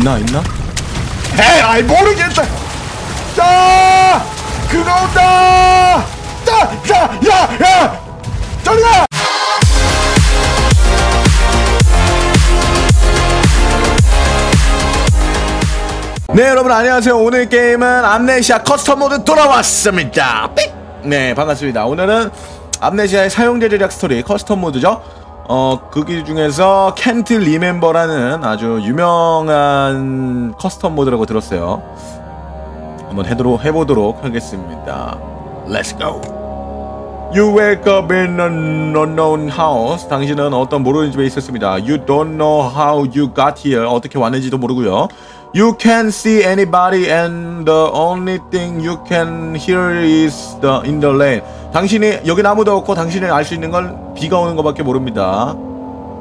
있나 있나? 에이 아이 모르겠다. 자 그거 온다. 자자야야. 저리가! 네 여러분 안녕하세요. 오늘 게임은 암네시아 커스텀 모드 돌아왔습니다. 삑! 네 반갑습니다. 오늘은 암네시아의 사용자 제작 스토리 커스텀 모드죠 어 거기 중에서 캔트 리멤버라는 아주 유명한 커스텀 모드라고 들었어요. 한번 해도록, 해보도록 하겠습니다. Let's go You wake up in an unknown house. 당신은 어떤 모르는 집에 있었습니다. You don't know how you got here. 어떻게 왔는지도 모르고요. You can't see anybody and the only thing you can hear is the in the rain. 당신이 여기 아무도 없고 당신이 알 수 있는 건 비가 오는 것밖에 모릅니다.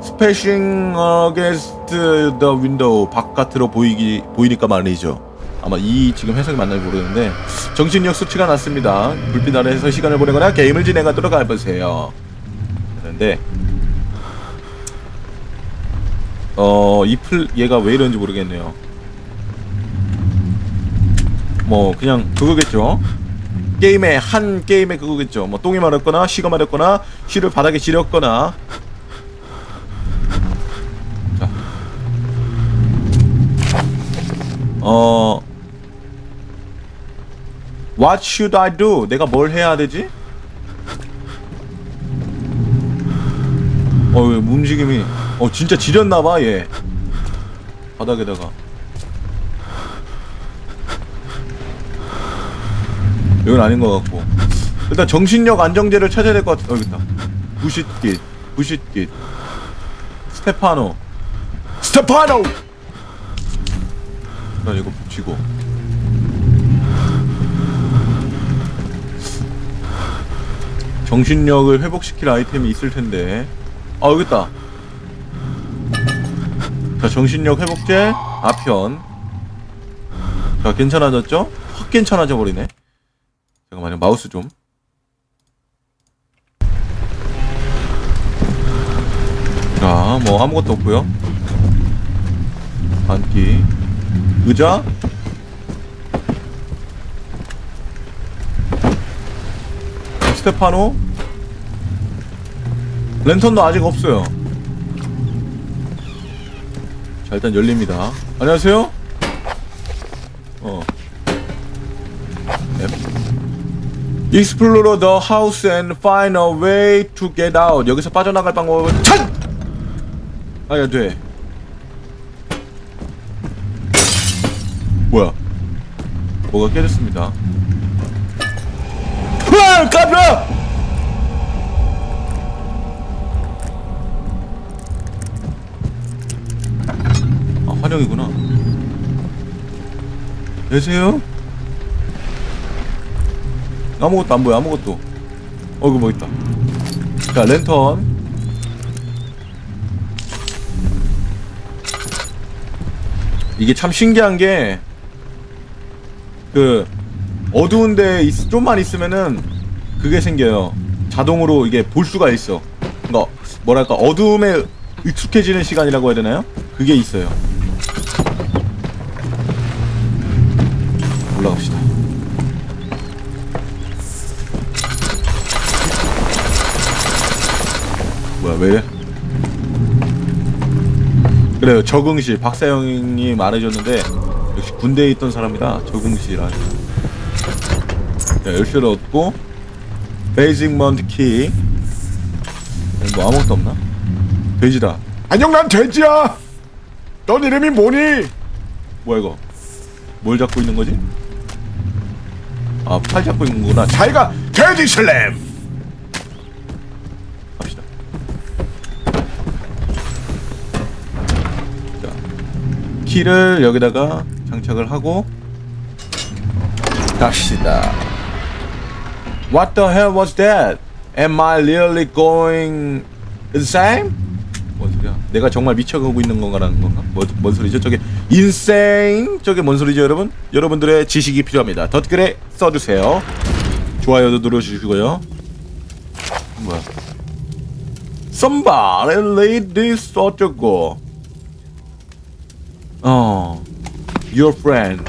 Splashing against the window. 바깥으로 보이기 보이니까 말이죠. 아마 이 지금 해석이 맞는지 모르는데 정신력 수치가 낮습니다. 불빛 아래에서 시간을 보내거나 게임을 진행하도록 해보세요. 그런데 어 이 플 얘가 왜 이런지 모르겠네요. 뭐 그냥 그거겠죠. 게임의 한 게임의 그거겠죠. 뭐 똥이 마렵거나 시가 마렵거나 시를 바닥에 지렸거나 What should I do? 내가 뭘 해야 되지? 어, 왜 움직임이 어 진짜 지렸나봐 얘. 바닥에다가. 이건 아닌 것 같고. 일단 정신력 안정제를 찾아야 될 것 같아. 어 여기 있다. 부싯깃 부싯깃. 스테파노. 스테파노! 나 이거 붙이고 정신력을 회복시킬 아이템이 있을 텐데. 아 여기 있다. 자 정신력 회복제 아편. 자 괜찮아졌죠? 확 괜찮아져 버리네. 잠깐만요 마우스 좀. 자, 뭐 아무것도 없고요. 안기, 의자, 스테파노, 랜턴도 아직 없어요. 자, 일단 열립니다. 안녕하세요. 어. 앱. Explore the house and find. 여기서 빠져나갈 방법은 찬! 아야 돼. 뭐야? 뭐가 깨졌습니다. 으아! 깜짝! 아 환영이구나. 계세요? 아무것도 안 보여 아무것도 어 이거 뭐 있다 자 랜턴 이게 참 신기한 게 그 어두운 데 있, 좀만 있으면은 그게 생겨요. 자동으로 이게 볼 수가 있어. 그러니까 뭐랄까 어두움에 익숙해지는 시간이라고 해야 되나요? 그게 있어요. 올라갑시다. 뭐야 왜 그래요. 적응실. 박사형이 말해줬는데 역시 군대에 있던 사람이다. 적응실이라. 자 열쇠를 얻고 베이징 먼트 키뭐 아무것도 없나? 돼지다. 안녕 난 돼지야. 넌 이름이 뭐니? 뭐야 이거? 뭘 잡고 있는 거지? 아팔 잡고 있는 거구나. 자 자기가 돼지 슬램 갑시다. 자 키를 여기다가 장착을 하고 갑시다 What the hell was that? Am I really going insane? 뭔 소리야? 내가 정말 미쳐가고 있는 건가라는 건가? 뭐, 뭔 소리죠? 저게 insane? 저게 뭔 소리죠 여러분? 여러분들의 지식이 필요합니다 댓글에 써주세요 좋아요도 눌러주시고요 뭐야 Somebody lead this 어쩌고 어 Your friend.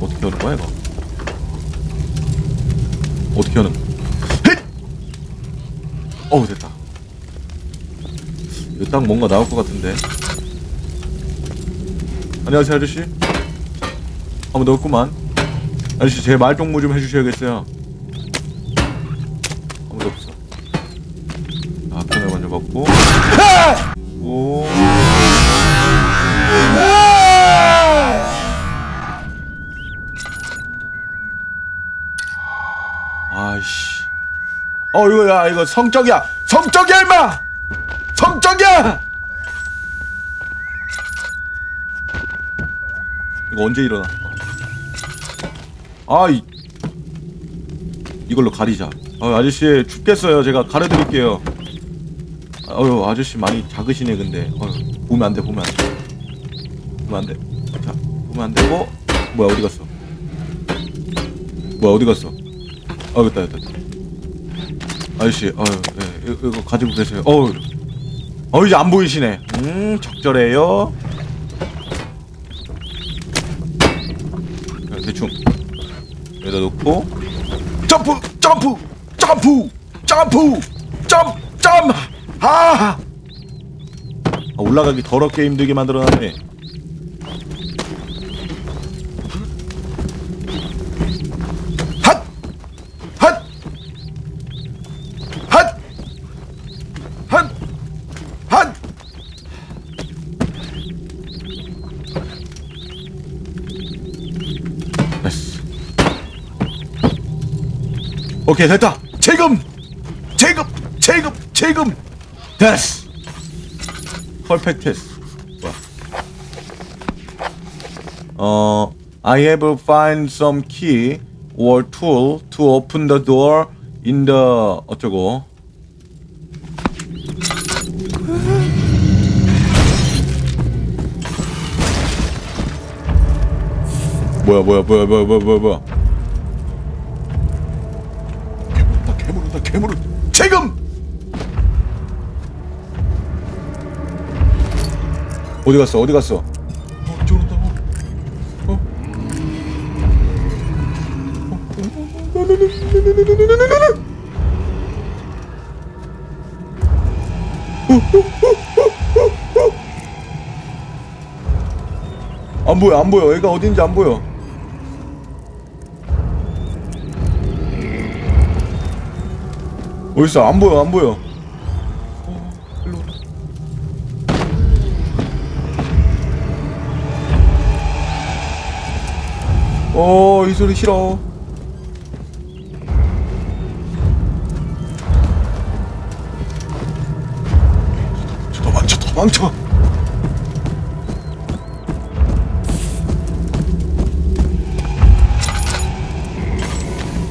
어떻게 하는 거야 이거? 어떻게 하는? 헷! 어우 됐다. 이거 딱 뭔가 나올 것 같은데. 안녕하세요 아저씨. 아무도 없구만. 아저씨 제 말동무 좀 해주셔야겠어요. 아무도 없어. 아 손을 먼저 먹고. 야 이거 성적이야. 성적이야 임마. 성적이야. 이거 언제 일어나? 아, 이 이걸로 가리자. 아, 아저씨 춥겠어요. 제가 가려드릴게요. 어유 아저씨 많이 작으시네 근데. 어휴, 보면 안 돼. 보면 안 돼. 보면 안 돼. 자, 보면 안 되고. 뭐야 어디 갔어? 뭐야 어디 갔어? 아 됐다 됐다. 아저씨, 어유, 예, 이거, 가지고 계세요. 어우, 어 이제 안 보이시네. 음, 적절해요. 자, 대충 여기다 놓고 점프, 점프, 점프, 점프, 점, 점. 아, 아 올라가기 더럽게 힘들게 만들어놨네. 오케이 됐다. 지금, 지금, 지금, 지금. 됐어. 퍼펙트 됐어. 뭐야? 어, I have find some key or tool to open the door in the 어쩌고. 뭐야 뭐야 뭐야 뭐야 뭐야 뭐야 어디 갔어? 어디 갔어? 어? 저런다 어안 보여 안 보여. 얘가 어딘지 안 보여. 어딨어? 안 보여 안 보여 어, 이 소리 싫어. 도망쳐, 도망쳐.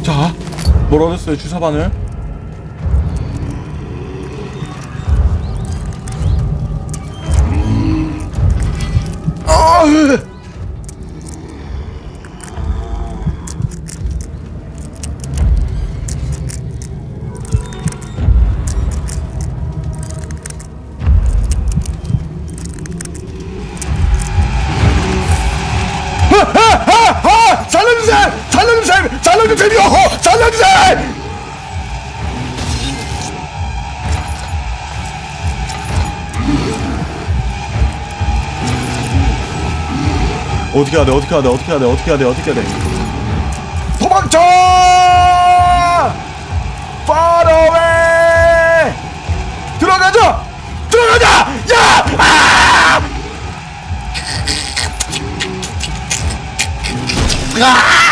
자, 뭘 얻었어요, 주사바늘? 살려주세요! 살려주세요! 살려주세요! 어떻게 해야 돼? 어떻게 해야 돼? 어떻게 해야 돼? 어떻게 해야 돼? 어떻게 해야 돼? 도망쳐! Away! 들어가자! 들어가자! 야! 아!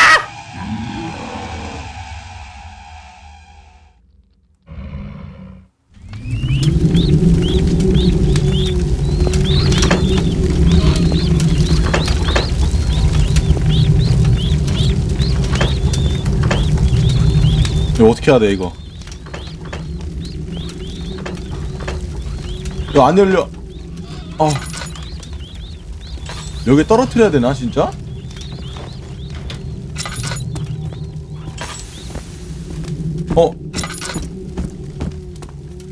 이거 어떻게 해야 돼 이거? 이거 안 열려. 어. 여기 떨어뜨려야 되나 진짜? 어.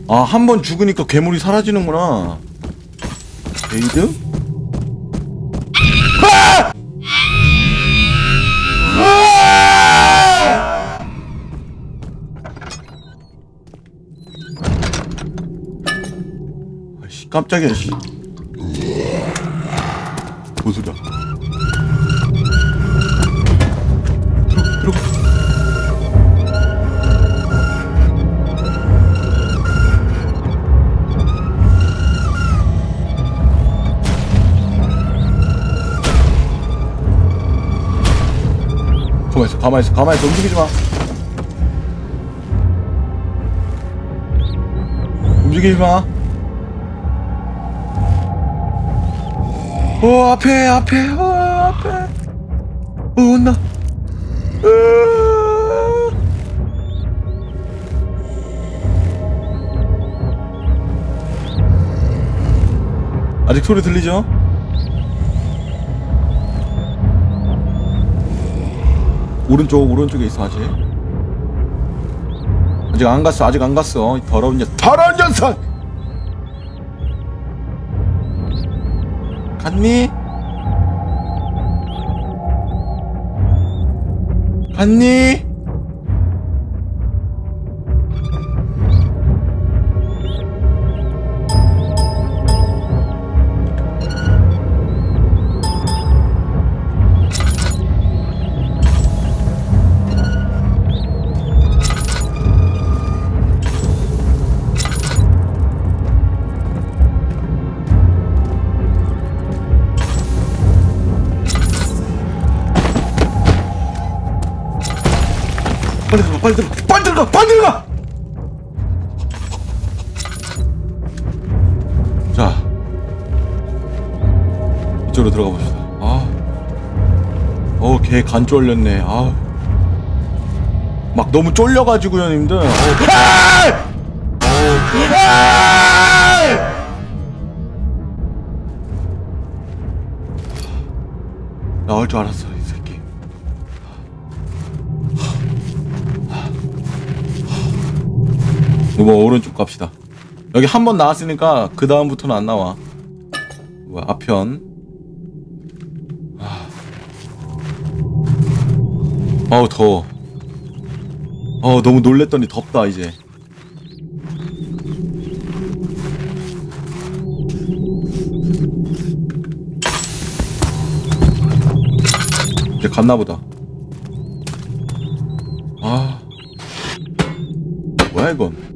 아, 한 번 죽으니까 괴물이 사라지는구나. 에이드? 깜짝이야 씨. 뭔 소리야? 들어 들어. 가만 있어, 가만 있어, 가만 있어, 움직이지 마. 움직이지 마. 어 앞에 앞에 어 앞에 어 온다. 아직 소리 들리죠? 오른쪽 오른쪽에 있어 아직 아직 안 갔어 아직 안 갔어 이 더러운 녀석 더러운 녀석! 갔니? 갔니? 빨리 들어가 빨리 들어가 빨리 들어가 자 이쪽으로 들어가 봅시다 아 어우 걔간 쫄렸네 아우 막 너무 쫄려가지고요 님들 어우. 아! 아! 나올 줄 알았어 뭐 오른쪽 갑시다. 여기 한 번 나왔으니까 그 다음부터는 안 나와. 뭐야 앞편. 아. 어우 더워. 어 너무 놀랬더니 덥다 이제. 이제 갔나보다. 아 뭐야 이건?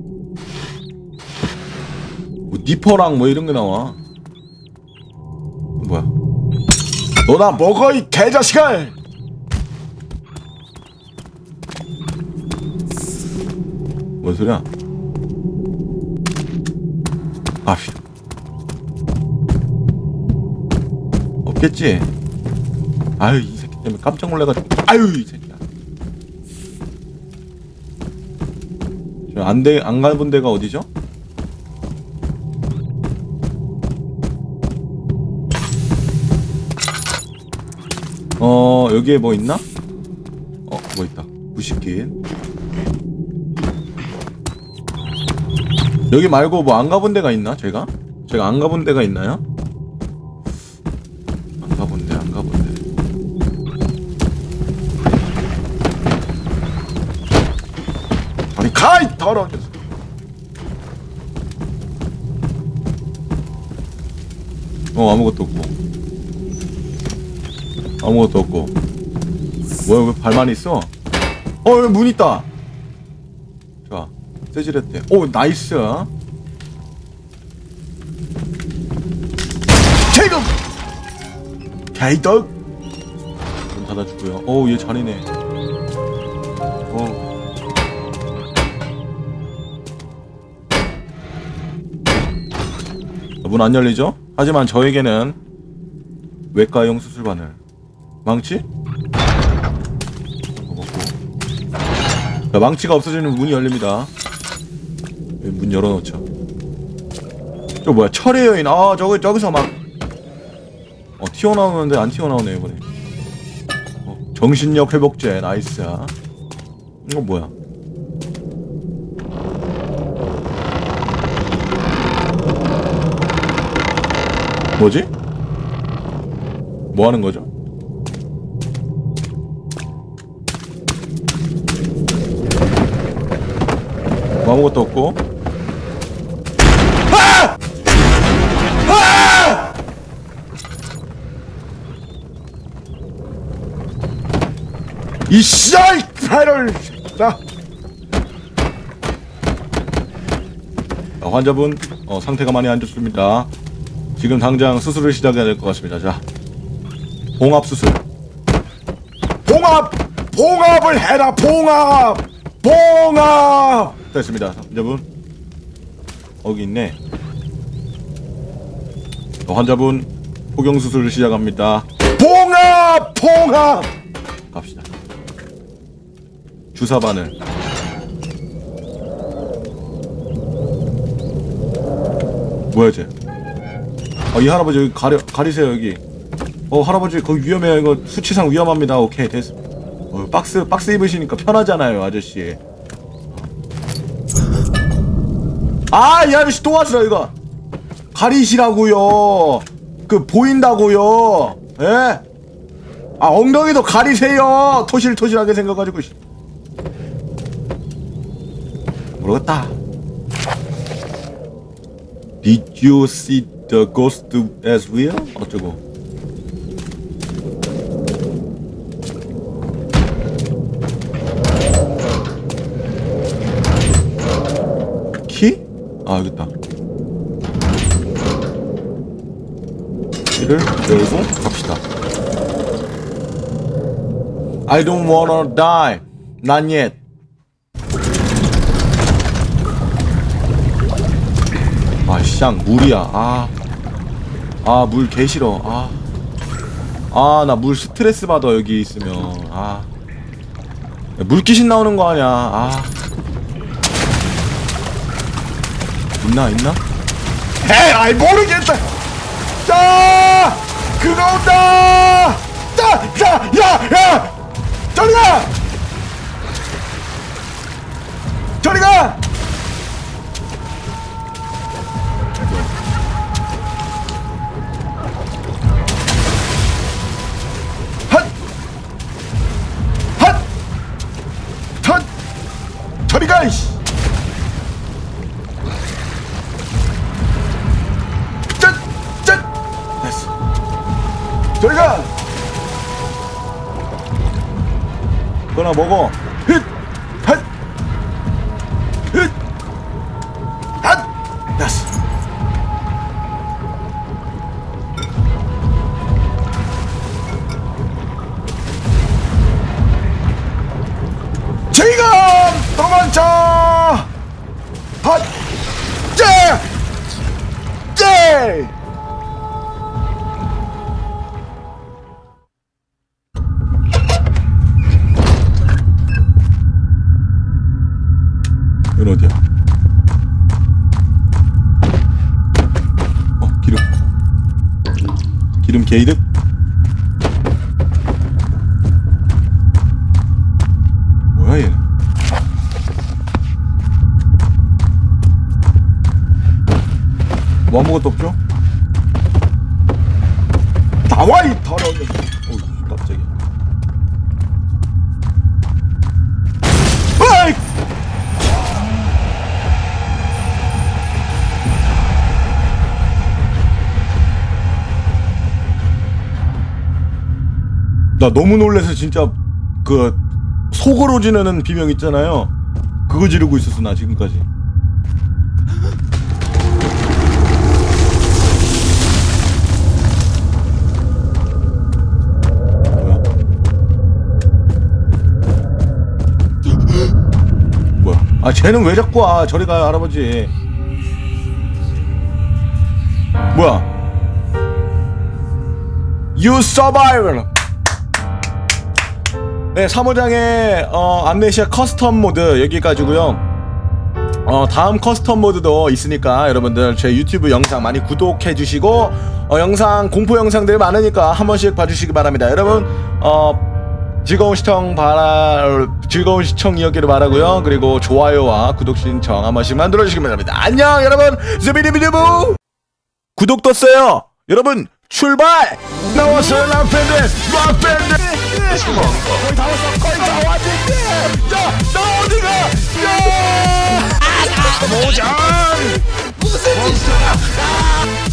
뭐 니퍼랑 뭐 이런 게 나와. 뭐야? 너나 먹어 이 개자식아! 뭔 소리야? 아, 씨. 없겠지? 아유, 이 새끼 때문에 깜짝 놀래가지고. 아유, 이 새끼야. 저안 돼, 안 가본 데가 어디죠? 어, 여기에 뭐 있나? 어, 뭐 있다. 90긴. 여기 말고 뭐 안 가본 데가 있나? 제가? 제가 안 가본 데가 있나요? 안 가본 데, 안 가본 데. 아니 가이 녀석! 어, 아무것도 없고. 아무것도 없고. 뭐야, 왜 발만 있어? 어, 여기 문 있다! 좋아. 세지랬대. 오, 나이스! 개금! 개이덕! 문 닫아주고요. 어우, 얘 잘이네. 어. 문 안 열리죠? 하지만 저에게는 외과용 수술 바늘. 망치? 자, 망치가 없어지면 문이 열립니다. 문 열어놓죠. 저 뭐야 철의 여인. 아 저기 저기서 막 어, 튀어나오는데 안 튀어나오네 이번에. 어, 정신력 회복제 나이스. 이거 뭐야? 뭐지? 뭐 하는 거죠? 아무것도 없고 아! 아! 이 씨알 팔을 나 어, 환자분 어, 상태가 많이 안 좋습니다. 지금 당장 수술을 시작해야 될 것 같습니다. 자, 봉합 수술. 봉합! 봉합을 해라! 봉합! 봉합! 됐습니다. 환자분 거기 있네. 자, 환자분 포경 수술을 시작합니다. 봉합, 봉합. 갑시다. 주사 바늘. 뭐야 쟤? 아, 이 할아버지 여기 가려 가리세요 여기. 어 할아버지 거기 위험해요 이거 수치상 위험합니다. 오케이 됐어. 어, 박스 박스 입으시니까 편하잖아요 아저씨. 아이 아저씨 또 왔어 이거. 가리시라고요. 그 보인다고요. 예? 아 엉덩이도 가리세요 토실토실하게 생겨가지고 씨. 모르겠다 Did you see the ghost as well? 어쩌고 아 여기 있다 키를 열고 갑시다 I don't wanna die. Not yet. 아, 쌍 물이야. 아, 아, 물 개 싫어. 아, 아, 나 물 스트레스 받아 여기 있으면. 아, 야, 물귀신 나오는 거 아니야. 아, 있나 있나? 에이, 아이 모르겠다. 자, 그거 온다. 자, 자, 야, 야, 저리 가. 저리 가. 가! 그거나 먹어. 이건 어디야? 어 기름 기름 게이득 뭐야 얘는 뭐 아무것도 없죠? 나 너무 놀래서 진짜 그 속으로 지르는 비명 있잖아요. 그거 지르고 있었어 나 지금까지. 뭐야? 뭐야? 아 쟤는 왜 자꾸 와? 저리 가요 할아버지. 뭐야? You survival 네, 사무장의 어, 암네시아 커스텀 모드 여기까지고요. 어, 다음 커스텀 모드도 있으니까 여러분들 제 유튜브 영상 많이 구독해 주시고 어, 영상 공포 영상들 많으니까 한 번씩 봐주시기 바랍니다. 여러분 어, 즐거운 시청 바라 즐거운 시청이었기를 바라고요. 그리고 좋아요와 구독 신청 한 번씩 만들어 주시기 바랍니다. 안녕 여러분. 즈비리비리부 구독 떴어요. 여러분 출발! 那我谁来配对？来配对！回头我快走啊！弟弟，走走这个，走！啊啊！魔掌，不是你说的。